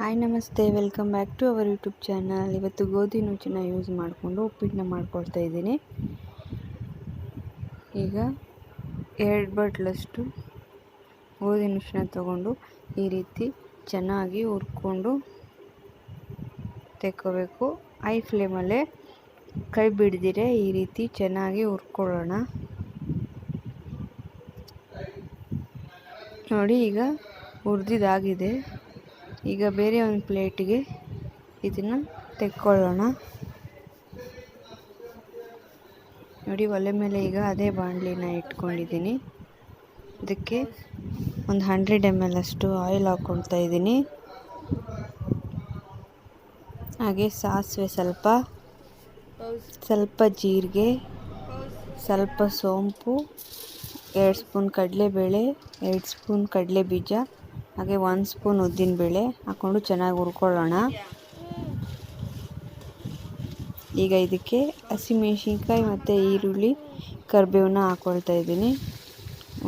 Hi, ನಮಸ್ತೆ. Welcome back to our YouTube channel. ಇವತ್ತು ಗೋಧಿ ನುಚ್ಚನ್ನ ಯೂಸ್ ಮಾಡಿಕೊಂಡು ಉಪ್ಪಿಟ್ಟನ್ನ ಮಾಡ್ಕೊಳ್ತಾ ಇದ್ದೀನಿ. ಈಗ ಎರಡು ಬಟ್ಲಷ್ಟು ಗೋಧಿ ನುಚ್ಚನ್ನ ತಗೊಂಡು ಈ ರೀತಿ ಚೆನ್ನಾಗಿ ಹುರ್ಕೊಂಡು ತೆಕ್ಕೋಬೇಕು. ಐ ಫ್ಲೇಮಲ್ಲೇ ಕೈ ಬಿಡ್ದಿರೆ ಈ ರೀತಿ ಚೆನ್ನಾಗಿ ಹುರ್ಕೊಳ್ಳೋಣ. ನೋಡಿ, ಈಗ ಹುರಿದಿದ್ದಾಗಿದೆ. ಈಗ ಬೇರೆ ಒಂದು ಪ್ಲೇಟಿಗೆ ಇದನ್ನು ತೆಕ್ಕೊಳ್ಳೋಣ. ನೋಡಿ, ಒಲೆ ಮೇಲೆ ಈಗ ಅದೇ ಬಾಣಲಿನ ಇಟ್ಕೊಂಡಿದ್ದೀನಿ. ಇದಕ್ಕೆ ಒಂದು ಹಂಡ್ರೆಡ್ ಎಂ ಎಲ್ ಅಷ್ಟು ಆಯಿಲ್ ಹಾಕ್ಕೊಳ್ತಾ ಇದ್ದೀನಿ. ಹಾಗೆ ಸಾಸಿವೆ ಸ್ವಲ್ಪ ಸ್ವಲ್ಪ ಜೀರಿಗೆ, ಸ್ವಲ್ಪ ಸೋಂಪು, ಎರಡು ಸ್ಪೂನ್ ಕಡಲೆಬೇಳೆ, ಎರಡು ಸ್ಪೂನ್ ಕಡಲೆ ಬೀಜ ಹಾಗೆ ಒಂದು ಸ್ಪೂನ್ ಉದ್ದಿನಬೇಳೆ ಹಾಕ್ಕೊಂಡು ಚೆನ್ನಾಗಿ ಹುರ್ಕೊಳ್ಳೋಣ. ಈಗ ಇದಕ್ಕೆ ಹಸಿಮೆಣ್ಸಿನ್ಕಾಯಿ ಮತ್ತು ಈರುಳ್ಳಿ ಕರಿಬೇವನ್ನ ಹಾಕ್ಕೊಳ್ತಾ ಇದ್ದೀನಿ.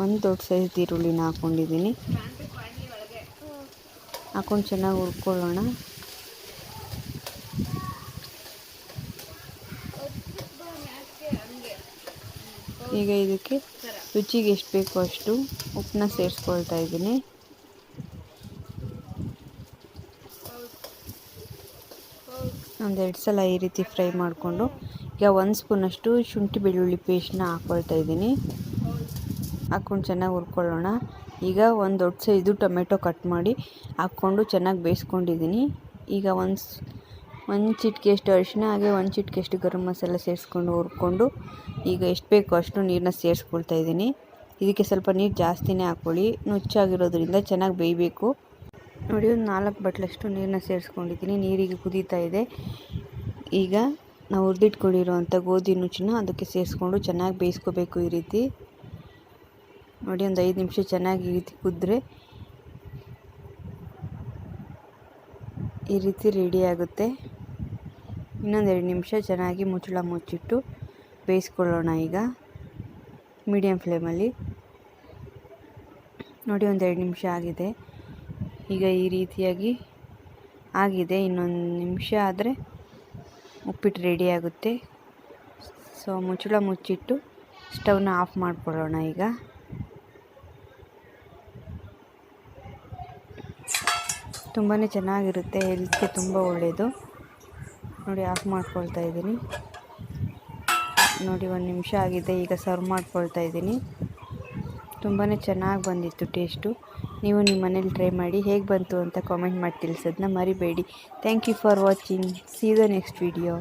ಒಂದು ದೊಡ್ಡ ಸೈಜ್ ಈರುಳ್ಳಿನ ಹಾಕ್ಕೊಂಡಿದ್ದೀನಿ ಹಾಕ್ಕೊಂಡು ಚೆನ್ನಾಗಿ ಹುರ್ಕೊಳ್ಳೋಣ. ಈಗ ಇದಕ್ಕೆ ರುಚಿಗೆ ಎಷ್ಟು ಬೇಕೋ ಅಷ್ಟು ಉಪ್ಪನ್ನ ಸೇರಿಸ್ಕೊಳ್ತಾ ಇದ್ದೀನಿ. ಒಂದೆರಡು ಸಲ ಈ ರೀತಿ ಫ್ರೈ ಮಾಡಿಕೊಂಡು ಈಗ ಒಂದು ಸ್ಪೂನಷ್ಟು ಶುಂಠಿ ಬೆಳ್ಳುಳ್ಳಿ ಪೇಸ್ಟ್ನ ಹಾಕ್ಕೊಳ್ತಾ ಇದ್ದೀನಿ. ಹಾಕ್ಕೊಂಡು ಚೆನ್ನಾಗಿ ಹುರ್ಕೊಳ್ಳೋಣ. ಈಗ ಒಂದು ದೊಡ್ಡ ಸೈಜು ಟೊಮೆಟೊ ಕಟ್ ಮಾಡಿ ಹಾಕ್ಕೊಂಡು ಚೆನ್ನಾಗಿ ಬೇಯಿಸ್ಕೊಂಡಿದ್ದೀನಿ. ಈಗ ಒಂದು ಒಂದು ಚಿಟಿಕೆಯಷ್ಟು ಅರಿಶಿನ, ಹಾಗೆ ಒಂದು ಚಿಟಿಕೆಯಷ್ಟು ಗರಂ ಮಸಾಲ ಸೇರಿಸ್ಕೊಂಡು ಹುರ್ಕೊಂಡು ಈಗ ಎಷ್ಟು ಬೇಕೋ ಅಷ್ಟು ನೀರನ್ನ ಸೇರಿಸ್ಕೊಳ್ತಾ ಇದ್ದೀನಿ. ಇದಕ್ಕೆ ಸ್ವಲ್ಪ ನೀರು ಜಾಸ್ತಿನೇ ಹಾಕ್ಕೊಳ್ಳಿ. ನುಚ್ಚಾಗಿರೋದ್ರಿಂದ ಚೆನ್ನಾಗಿ ಬೇಯಬೇಕು. ನೋಡಿ, ಒಂದು ನಾಲ್ಕು ಬಟ್ಲಷ್ಟು ನೀರನ್ನ ಸೇರಿಸ್ಕೊಂಡಿದ್ದೀನಿ. ನೀರಿಗೆ ಕುದೀತಾ ಇದೆ. ಈಗ ನಾವು ಹುರಿದಿಟ್ಕೊಂಡಿರೋವಂಥ ಗೋಧಿ ನುಚ್ಚನ್ನ ಅದಕ್ಕೆ ಸೇರಿಸ್ಕೊಂಡು ಚೆನ್ನಾಗಿ ಬೇಯಿಸ್ಕೋಬೇಕು ಈ ರೀತಿ. ನೋಡಿ, ಒಂದು ಐದು ನಿಮಿಷ ಚೆನ್ನಾಗಿ ಈ ರೀತಿ ಕುದ್ರೆ ಈ ರೀತಿ ರೆಡಿ ಆಗುತ್ತೆ. ಇನ್ನೊಂದೆರಡು ನಿಮಿಷ ಚೆನ್ನಾಗಿ ಮುಚ್ಚಳ ಮುಚ್ಚಿಟ್ಟು ಬೇಯಿಸ್ಕೊಳ್ಳೋಣ ಈಗ ಮೀಡಿಯಮ್ ಫ್ಲೇಮಲ್ಲಿ. ನೋಡಿ ಒಂದೆರಡು ನಿಮಿಷ ಆಗಿದೆ. ಈಗ ಈ ರೀತಿಯಾಗಿ ಆಗಿದೆ. ಇನ್ನೊಂದು ನಿಮಿಷ ಆದರೆ ಉಪ್ಪಿಟ್ಟು ರೆಡಿ ಆಗುತ್ತೆ. ಸೊ ಮುಚ್ಚಳ ಮುಚ್ಚಿಟ್ಟು ಸ್ಟವ್ನ ಆಫ್ ಮಾಡಿಕೊಳ್ಳೋಣ ಈಗ. ತುಂಬಾ ಚೆನ್ನಾಗಿರುತ್ತೆ. ಹೆಲ್ತ್ಗೆ ತುಂಬ ಒಳ್ಳೆಯದು ನೋಡಿ ಆಫ್ ಮಾಡ್ಕೊಳ್ತಾ ಇದ್ದೀನಿ. ನೋಡಿ, ಒಂದು ನಿಮಿಷ ಆಗಿದೆ. ಈಗ ಸರ್ವ್ ಮಾಡ್ಕೊಳ್ತಾ ಇದ್ದೀನಿ. ತುಂಬಾ ಚೆನ್ನಾಗಿ ಬಂದಿತ್ತು ಟೇಸ್ಟು. ನೀವು ನಿಮ್ಮ ಮನೇಲಿ ಟ್ರೈ ಮಾಡಿ ಹೇಗೆ ಬಂತು ಅಂತ ಕಾಮೆಂಟ್ ಮಾಡಿ ತಿಳಿಸೋದನ್ನ ಮರಿಬೇಡಿ. Thank you for watching. See the next video